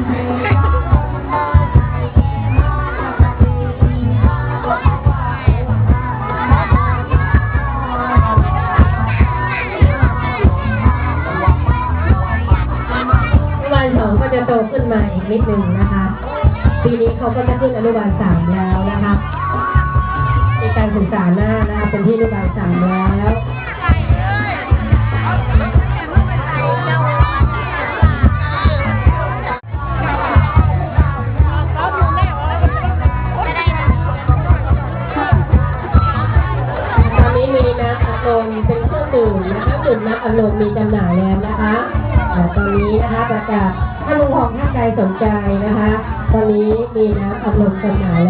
นุบาลสองก็จะโตขึ้นมาอีกนิดหนึ่งนะคะ ปีนี้เขาก็จะขึ้นอนุบาลสามแล้วนะคะ มีการศึกษาหน้านะคะเป็นที่อนุบาลสามแล้ว น้ำอัดลเป็นเครื่องดื่มนะคะดื่มน้ำอัดลมมีจำหน่ายแล้วนะคะแต่ตอนนี้นะคะประกาศถ้าลุงของท่านใดสนใจนะคะ ตอนนี้มีน้ำอัดลมจำหน่ายแล้ว